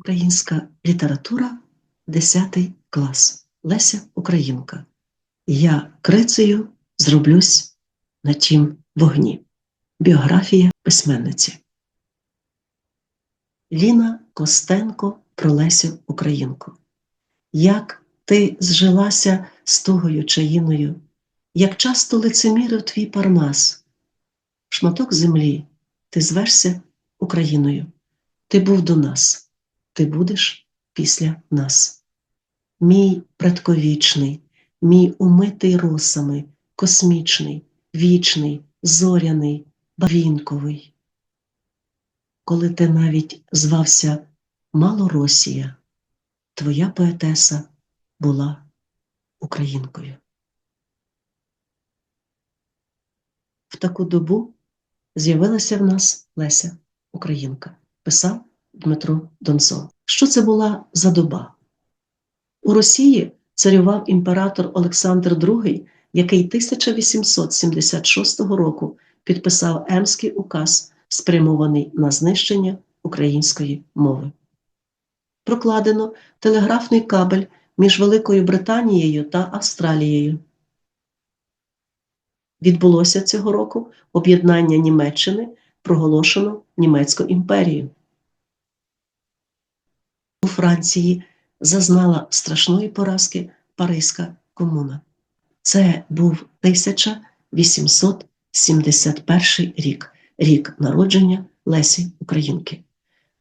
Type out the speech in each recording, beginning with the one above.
Українська література, 10 клас. Леся Українка. Я крицею зроблюсь на тім вогні. Біографія письменниці. Ліна Костенко про Лесю Українку. Як ти зжилася з тугою чаїною, як часто лицемірив твій парнас, шматок землі, ти звешся Україною. Ти був до нас, ти будеш після нас. Мій предковічний, мій умитий росами, космічний, вічний, зоряний, бавінковий. Коли ти навіть звався Малоросія, твоя поетеса була українкою. В таку добу з'явилася в нас Леся Українка, писав Дмитро Донцов. Що це була за доба? У Росії царював імператор Олександр II, який 1876 року підписав Емський указ, спрямований на знищення української мови. Прокладено телеграфний кабель між Великою Британією та Австралією. Відбулося цього року об'єднання Німеччини, проголошено Німецьку імперію. У Франції зазнала страшної поразки Паризька комуна. Це був 1871 рік, рік народження Лесі Українки.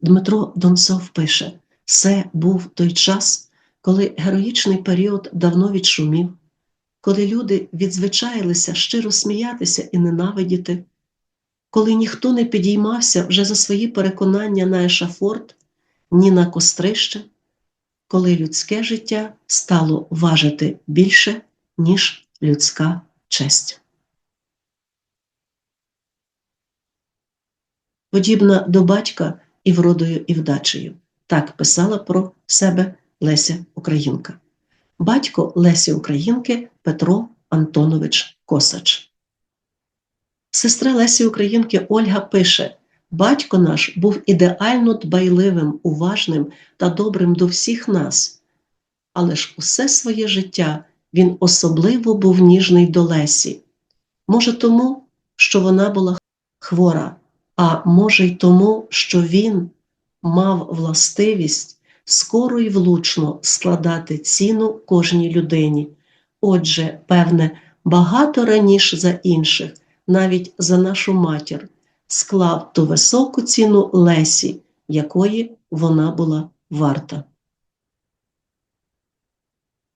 Дмитро Донцов пише: це був той час, коли героїчний період давно відшумів, коли люди відзвичаїлися щиро сміятися і ненавидіти, коли ніхто не підіймався вже за свої переконання на ешафорт, ні на кострище, коли людське життя стало важити більше, ніж людська честь. Подібна до батька і вродою, і вдачею. Так писала про себе Леся Українка. Батько Лесі Українки Петро Антонович Косач. Сестра Лесі Українки Ольга пише: Батько наш був ідеально дбайливим, уважним та добрим до всіх нас, але ж усе своє життя він особливо був ніжний до Лесі. Може, тому, що вона була хвора, а може, й тому, що він мав властивість скоро й влучно складати ціну кожній людині. Отже, певне, багато раніше за інших, навіть за нашу матір склав ту високу ціну Лесі, якої вона була варта.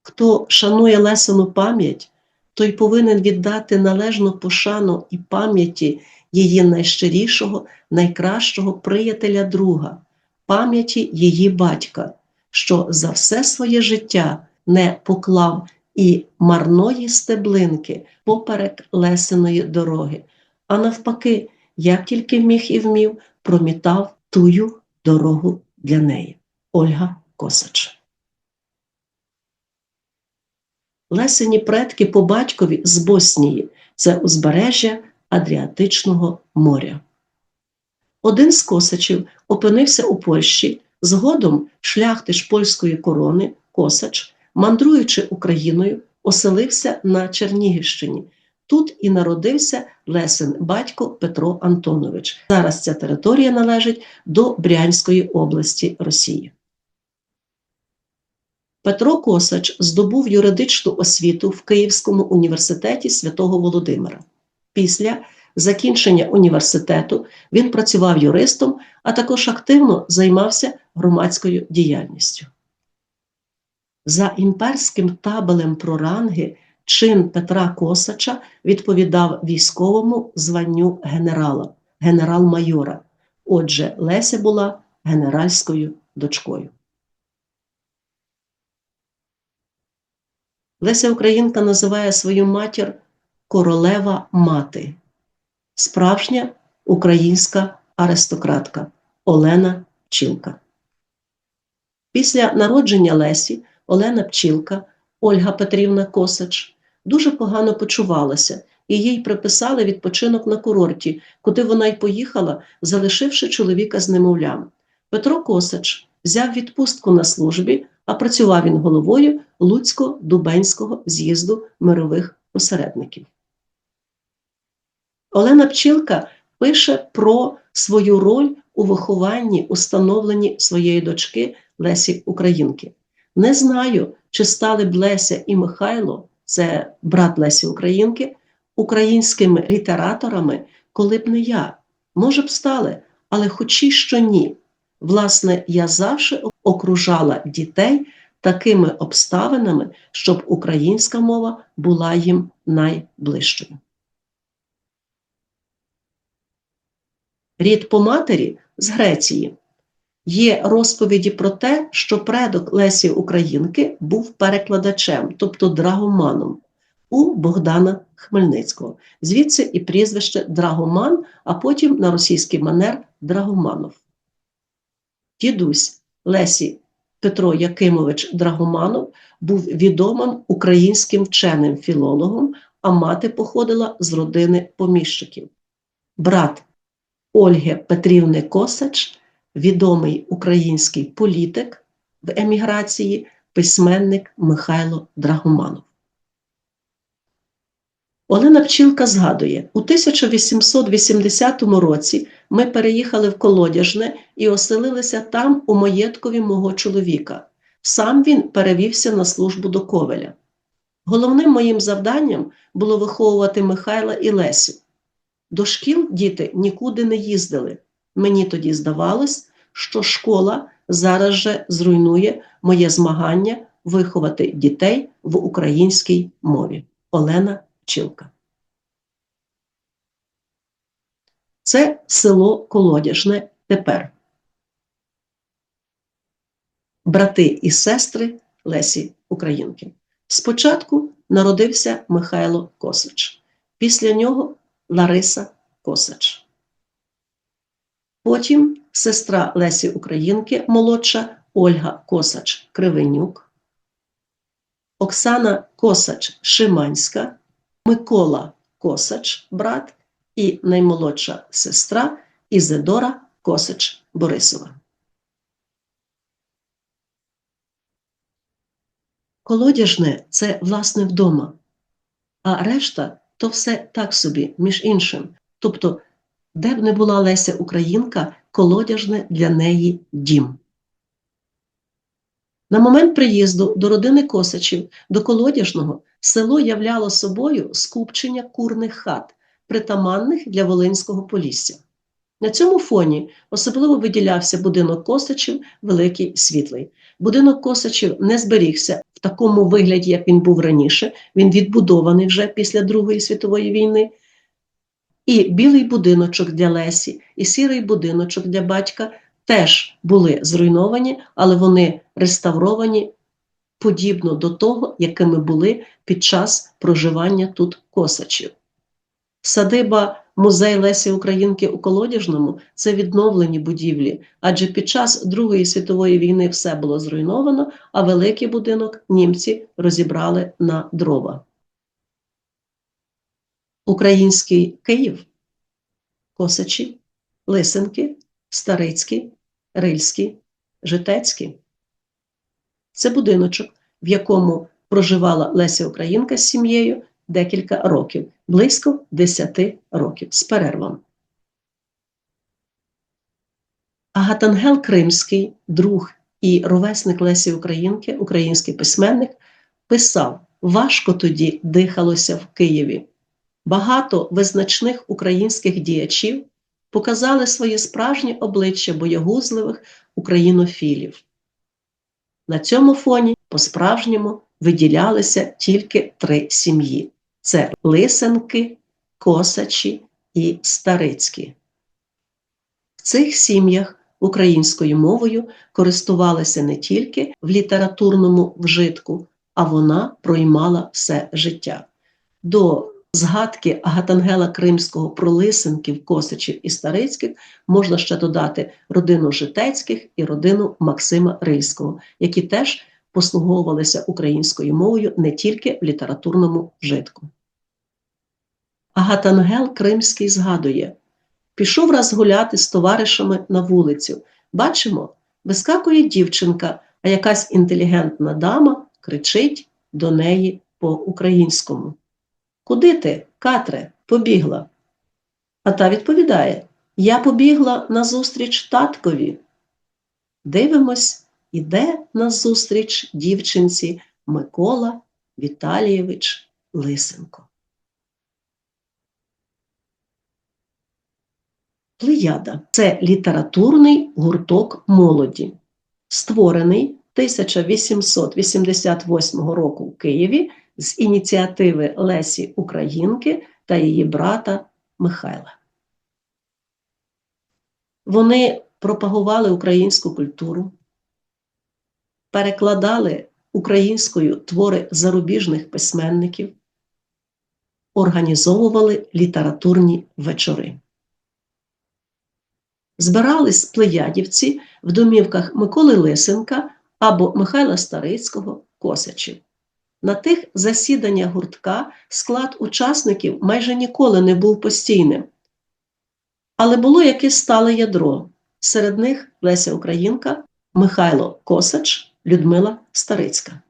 Хто шанує Лесину пам'ять, той повинен віддати належну пошану і пам'яті її найщирішого, найкращого приятеля друга, пам'яті її батька, що за все своє життя не поклав і марної стеблинки поперек Лесиної дороги, а навпаки, як тільки міг і вмів, промітав тую дорогу для неї. Ольга Косач. Лесені предки по батькові з Боснії це узбережжя Адріатичного моря. Один з косачів опинився у Польщі, згодом шляхтич польської корони Косач, мандруючи Україною, оселився на Чернігівщині. Тут і народився Лесин батько Петро Антонович. Зараз ця територія належить до Брянської області Росії. Петро Косач здобув юридичну освіту в Київському університеті святого Володимира. Після закінчення університету він працював юристом, а також активно займався громадською діяльністю. За імперським табелем про ранги чин Петра Косача відповідав військовому званню генерала, генерал-майора. Отже, Леся була генеральською дочкою. Леся Українка називає свою матір королева мати, справжня українська аристократка Олена Пчілка. Після народження Лесі Олена Пчілка, Ольга Петрівна Косач дуже погано почувалася, і їй приписали відпочинок на курорті, куди вона й поїхала, залишивши чоловіка з немовлям. Петро Косач взяв відпустку на службі, а працював він головою Луцько-Дубенського з'їзду мирових посередників. Олена Пчілка пише про свою роль у вихованні, установленні своєї дочки Лесі Українки. Не знаю, чи стали б Леся і Михайло, це брат Лесі Українки, українськими літераторами, коли б не я. Може б стали, але хоч і що ні. Власне, я завжди окружала дітей такими обставинами, щоб українська мова була їм найближчою. Рід по матері з Греції. Є розповіді про те, що предок Лесі Українки був перекладачем, тобто драгоманом у Богдана Хмельницького. Звідси і прізвище Драгоман, а потім на російський манер Драгоманов. Дідусь Лесі Петро Якимович Драгоманов був відомим українським вченим філологом, а мати походила з родини поміщиків. Брат Ольги Петрівни Косач, відомий український політик в еміграції, письменник Михайло Драгоманов. Олена Пчілка згадує, у 1880 році ми переїхали в Колодяжне і оселилися там у маєткові мого чоловіка. Сам він перевівся на службу до Ковеля. Головним моїм завданням було виховувати Михайла і Лесю. До шкіл діти нікуди не їздили. Мені тоді здавалось, що школа зараз же зруйнує моє змагання виховати дітей в українській мові. Олена Пчілка. Це село Колодяжне тепер. Брати і сестри Лесі Українки. Спочатку народився Михайло Косач, після нього Лариса Косач. Потім сестра Лесі Українки, молодша Ольга Косач Кривенюк, Оксана Косач Шиманська, Микола Косач, брат і наймолодша сестра Ізидора Косач Борисова. Колодяжне це власне вдома, а решта то все так собі, між іншим. Тобто, де б не була Леся Українка, колодяжне для неї дім. На момент приїзду до родини Косачів до Колодяжного село являло собою скупчення курних хат, притаманних для Волинського Полісся. На цьому фоні особливо виділявся будинок Косачів Великий Світлий. Будинок Косачів не зберігся в такому вигляді, як він був раніше. Він відбудований вже після Другої світової війни. І білий будиночок для Лесі, і сірий будиночок для батька теж були зруйновані, але вони реставровані подібно до того, якими були під час проживання тут Косачів. Садиба Музей Лесі Українки у Колодяжному це відновлені будівлі, адже під час Другої світової війни все було зруйновано, а великий будинок німці розібрали на дрова. Український Київ, Косачі, Лисенки, Старицький, Рильський, Житецький. Це будиночок, в якому проживала Леся Українка з сім'єю декілька років, близько 10 років з перервами. Агатангел Кримський, друг і ровесник Лесі Українки, український письменник, писав: важко тоді дихалося в Києві. Багато визначних українських діячів показали своє справжнє обличчя боягузливих українофілів. На цьому фоні по-справжньому виділялися тільки три сім'ї: це Лисенки, Косачі і Старицькі. В цих сім'ях українською мовою користувалися не тільки в літературному вжитку, а вона проймала все життя. До згадки Агатангела Кримського про Лисенків, Косачів і Старицьких можна ще додати родину Житецьких і родину Максима Рильського, які теж послуговувалися українською мовою не тільки в літературному вжитку. Агатангел Кримський згадує: пішов раз гуляти з товаришами на вулицю. Бачимо, вискакує дівчинка, а якась інтелігентна дама кричить до неї по-українському. Куди ти, Катре, побігла? А та відповідає: Я побігла назустріч таткові. Дивимось, іде назустріч дівчинці Микола Віталійович Лисенко. Плеяда це літературний гурток молоді, створений 1888 року в Києві з ініціативи Лесі Українки та її брата Михайла. Вони пропагували українську культуру, перекладали українською твори зарубіжних письменників, організовували літературні вечори. Збирались плеядівці в домівках Миколи Лисенка або Михайла Старицького Косачів. На тих засіданнях гуртка склад учасників майже ніколи не був постійним. Але було якесь стале ядро. Серед них Леся Українка, Михайло Косач, Людмила Старицька.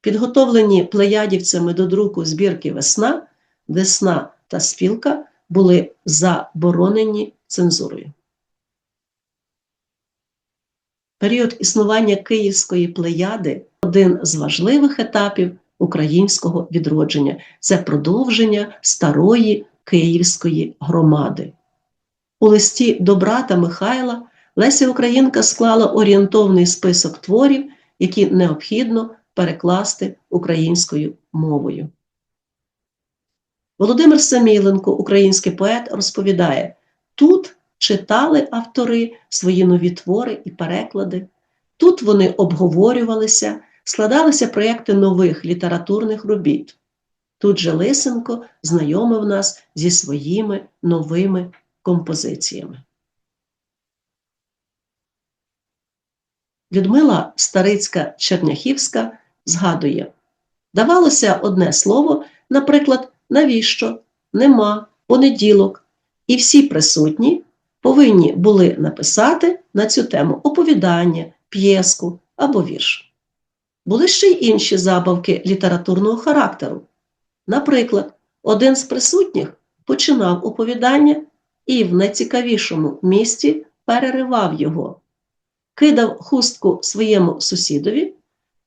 Підготовлені плеядівцями до друку збірки Весна, Весна та Спілка були заборонені цензурою. Період існування Київської плеяди один з важливих етапів українського відродження це продовження старої Київської громади. У листі до брата Михайла Леся Українка склала орієнтовний список творів, які необхідно перекласти українською мовою. Володимир Саміленко, український поет, розповідає: тут читали автори свої нові твори і переклади, тут вони обговорювалися, складалися проєкти нових літературних робіт. Тут же Лисенко знайомив нас зі своїми новими композиціями. Людмила Старицька Черняхівська згадує: давалося одне слово, наприклад, навіщо, нема, понеділок, і всі присутні повинні були написати на цю тему оповідання, п'єску або вірш. Були ще й інші забавки літературного характеру. Наприклад, один з присутніх починав оповідання і в найцікавішому місці переривав його, кидав хустку своєму сусідові,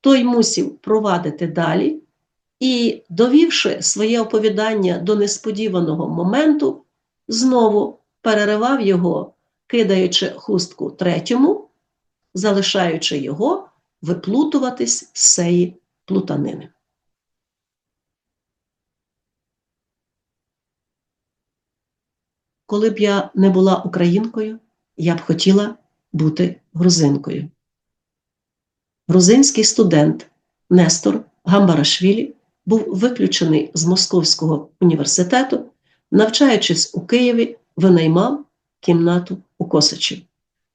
той мусів провадити далі і, довівши своє оповідання до несподіваного моменту, знову переривав його, кидаючи хустку третьому, залишаючи його виплутуватись з цієї плутанини. Коли б я не була українкою, я б хотіла бути грузинкою. Грузинський студент Нестор Гамбарашвілі був виключений з Московського університету, навчаючись у Києві, винаймав кімнату у Косачі.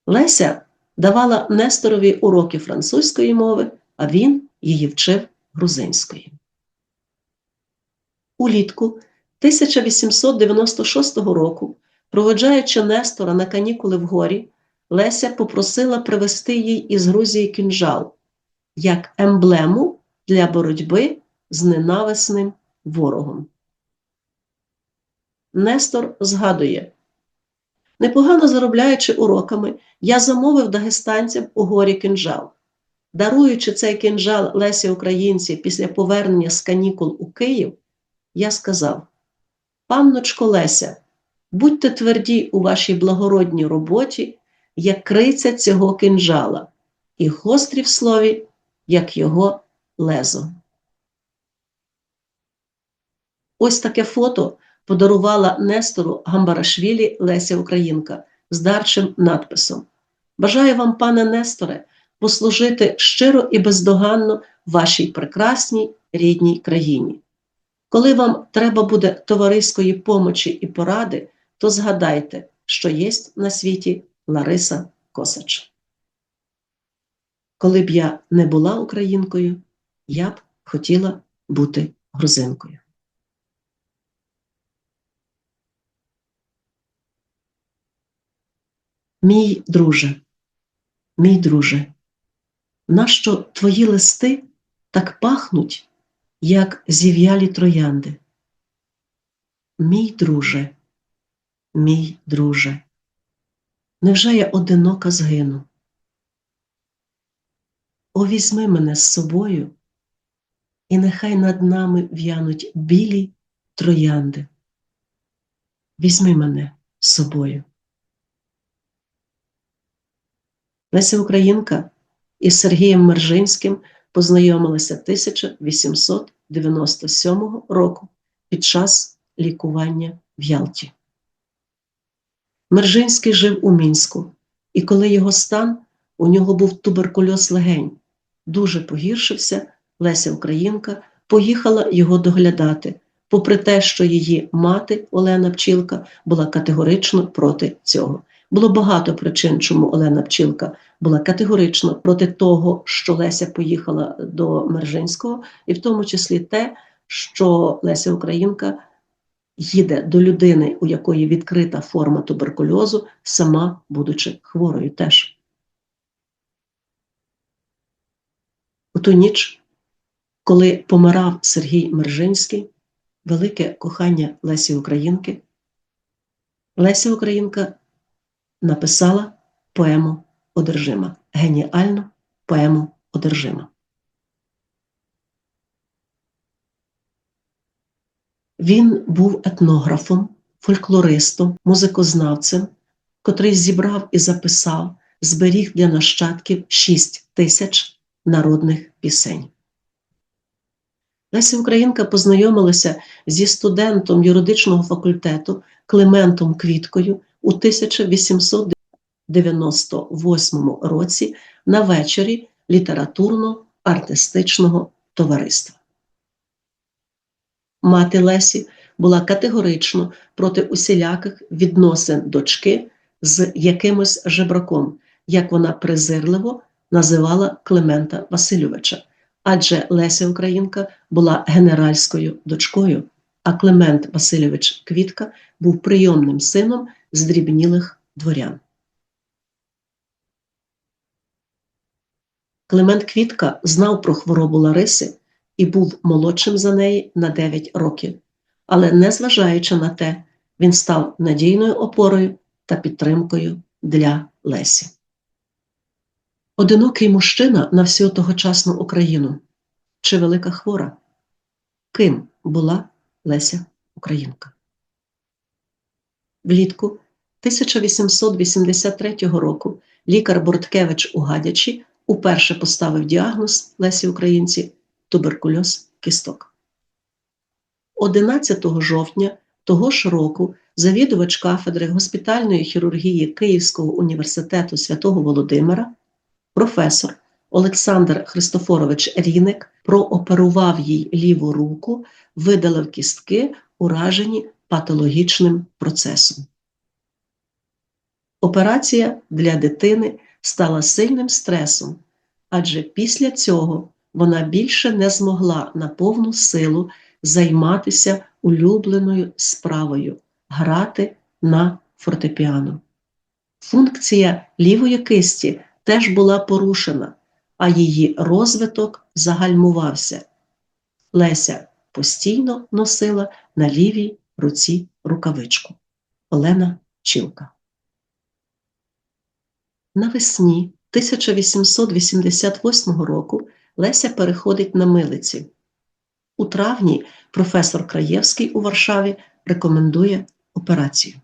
Леся давала Несторові уроки французької мови, а він її вчив грузинської. Улітку 1896 року, проводжаючи Нестора на канікули в горі, Леся попросила привезти їй із Грузії кінжал як емблему для боротьби з ненависним ворогом. Нестор згадує, непогано заробляючи уроками, я замовив дагестанцям у горі кинжал. Даруючи цей кинжал Лесі Українці після повернення з канікул у Київ, я сказав: Панночко Леся, будьте тверді у вашій благородній роботі, як криця цього кинжала, і гострі в слові, як його лезо. Ось таке фото подарувала Нестору Гамбарашвілі Леся Українка з дарчим надписом. Бажаю вам, пане Несторе, послужити щиро і бездоганно вашій прекрасній рідній країні. Коли вам треба буде товариської помочі і поради, то згадайте, що є на світі Лариса Косач. Коли б я не була українкою, я б хотіла бути грузинкою. Мій друже, мій друже, нащо твої листи так пахнуть, як зів'ялі троянди? Мій друже, мій друже, невже я одинока згину? О, візьми мене з собою, і нехай над нами в'януть білі троянди. Візьми мене з собою. Леся Українка із Сергієм Мержинським познайомилася 1897 року під час лікування в Ялті. Мержинський жив у Мінську, і коли його стан, у нього був туберкульоз легень, дуже погіршився, Леся Українка поїхала його доглядати, попри те, що її мати Олена Пчілка була категорично проти цього. Було багато причин, чому Олена Пчілка була категорично проти того, що Леся поїхала до Мержинського, і в тому числі те, що Леся Українка їде до людини, у якої відкрита форма туберкульозу, сама будучи хворою теж. У ту ніч, коли помирав Сергій Мержинський, велике кохання Лесі Українки, Леся Українка написала поему Одержима, геніальну поему Одержима. Він був етнографом, фольклористом, музикознавцем, котрий зібрав і записав, зберіг для нащадків 6 тисяч народних пісень. Леся Українка познайомилася зі студентом юридичного факультету Климентом Квіткою у 1898 році на вечорі літературно-артистичного товариства. Мати Лесі була категорично проти усіляких відносин дочки з якимось жебраком, як вона презирливо називала Климента Васильовича, адже Леся Українка була генеральською дочкою, а Климент Васильович Квітка був прийомним сином здрібнілих дворян. Климент Квітка знав про хворобу Лариси і був молодшим за неї на 9 років, але, незважаючи на те, він став надійною опорою та підтримкою для Лесі. Одинокий мужчина на всю тогочасну Україну чи велика хвора? Ким була Леся Українка? Влітку 1883 року лікар Борткевич у Гадячі уперше поставив діагноз Лесі Українці туберкульоз кісток. 11 жовтня того ж року завідувач кафедри госпітальної хірургії Київського університету святого Володимира, професор Олександр Христофорович Ріник прооперував їй ліву руку, видалив кістки, уражені патологічним процесом. Операція для дитини стала сильним стресом, адже після цього вона більше не змогла на повну силу займатися улюбленою справою грати на фортепіано. Функція лівої кисті теж була порушена, а її розвиток загальмувався. Леся постійно носила на лівій руці рукавичку. Олена Чілка. Навесні 1888 року Леся переходить на милиці. У травні професор Краєвський у Варшаві рекомендує операцію.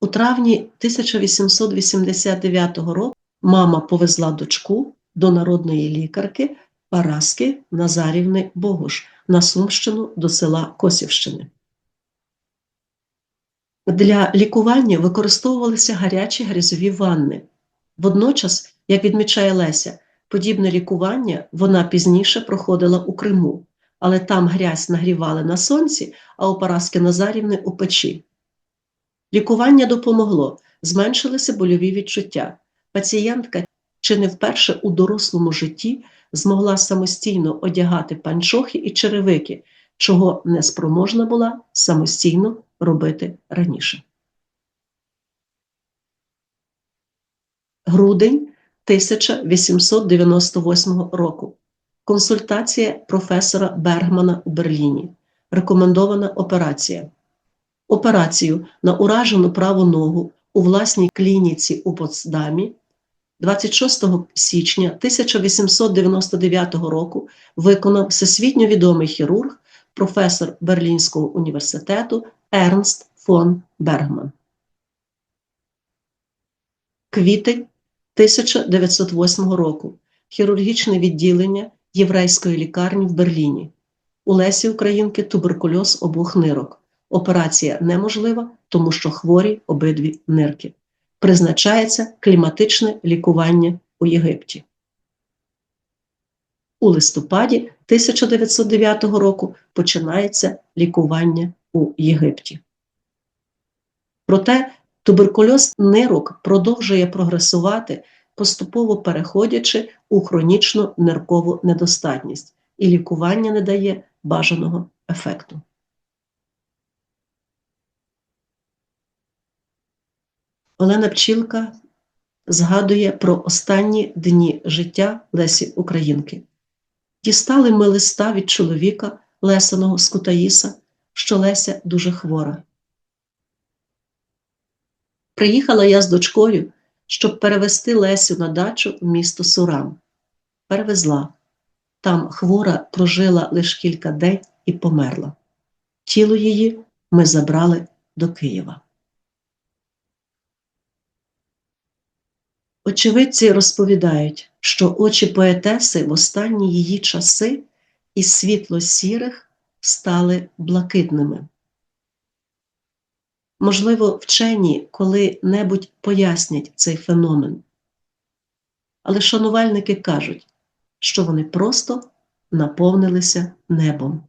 У травні 1889 року мама повезла дочку до народної лікарки Параски Назарівни Богуш на Сумщину до села Косівщини. Для лікування використовувалися гарячі грязові ванни. Водночас, як відмічає Леся, подібне лікування вона пізніше проходила у Криму, але там грязь нагрівали на сонці, а у Параски Назарівни у печі. Лікування допомогло, зменшилися больові відчуття. Пацієнтка чи не вперше у дорослому житті змогла самостійно одягати панчохи і черевики, чого не спроможна була самостійно робити раніше. Грудень 1898 року. Консультація професора Бергмана у Берліні. Рекомендована операція. Операцію на уражену праву ногу у власній клініці у Потсдамі 26 січня 1899 року виконав всесвітньо відомий хірург професор Берлінського університету Ернст фон Бергман. Квітень 1908 року. Хірургічне відділення єврейської лікарні в Берліні. У Лесі Українки туберкульоз обох нирок. Операція неможлива, тому що хворі обидві нирки. Призначається кліматичне лікування у Єгипті. У листопаді 1909 року починається лікування у Єгипті. Проте туберкульоз нирок продовжує прогресувати, поступово переходячи у хронічну ниркову недостатність, і лікування не дає бажаного ефекту. Олена Пчілка згадує про останні дні життя Лесі Українки. Дістали ми листа від чоловіка Лесаного з Кутаїса, що Леся дуже хвора. Приїхала я з дочкою, щоб перевезти Лесю на дачу в місто Сурам. Перевезла. Там хвора прожила лише кілька день і померла. Тіло її ми забрали до Києва. Очевидці розповідають, що очі поетеси в останні її часи із світло-сірих стали блакитними. Можливо, вчені коли-небудь пояснять цей феномен. Але шанувальники кажуть, що вони просто наповнилися небом,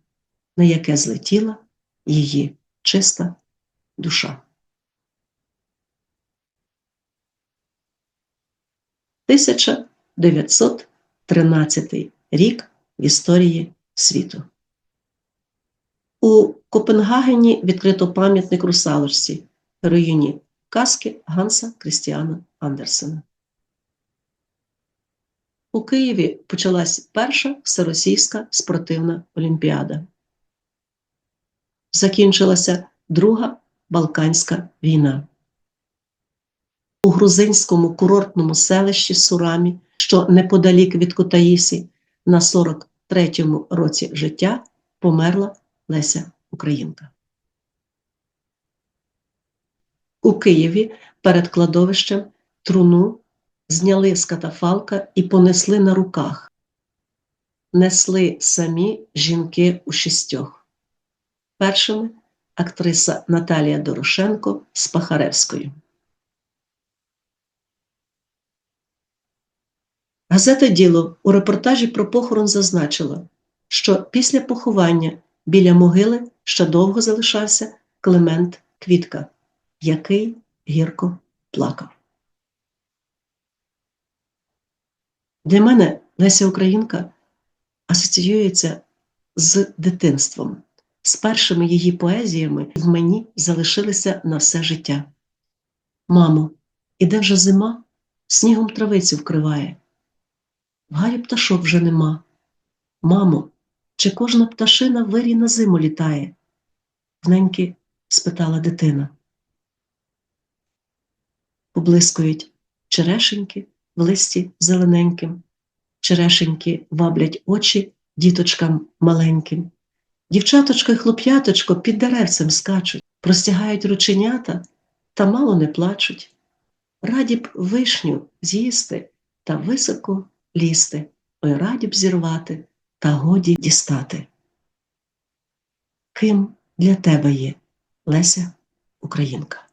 на яке злетіла її чиста душа. 1913 рік в історії світу. У Копенгагені відкрито пам'ятник русалочці, героїні казки Ганса Крістіана Андерсена. У Києві почалась перша всеросійська спортивна олімпіада. Закінчилася Друга Балканська війна. У грузинському курортному селищі Сурамі, що неподалік від Кутаїсі, на 43-му році життя померла Леся Українка. У Києві перед кладовищем труну зняли з катафалка і понесли на руках. Несли самі жінки у шістьох. Першими актриса Наталія Дорошенко з Пахаревською. Газета Діло у репортажі про похорон зазначила, що після поховання біля могили ще довго залишався Климент Квітка, який гірко плакав. Для мене Леся Українка асоціюється з дитинством, з першими її поезіями в мені залишилися на все життя. Мамо, іде вже зима, снігом травицю вкриває. В гаї пташок вже нема. Мамо, чи кожна пташина в вирі на зиму літає? Вненьки спитала дитина. Поблискують черешеньки в листі зелененьким, черешеньки ваблять очі діточкам маленьким. Дівчаточко й хлоп'яточко під деревцем скачуть, простягають рученята та мало не плачуть. Раді б вишню з'їсти та високо лізти, ой раді б зірвати та годі дістати. Ким для тебе є Леся Українка?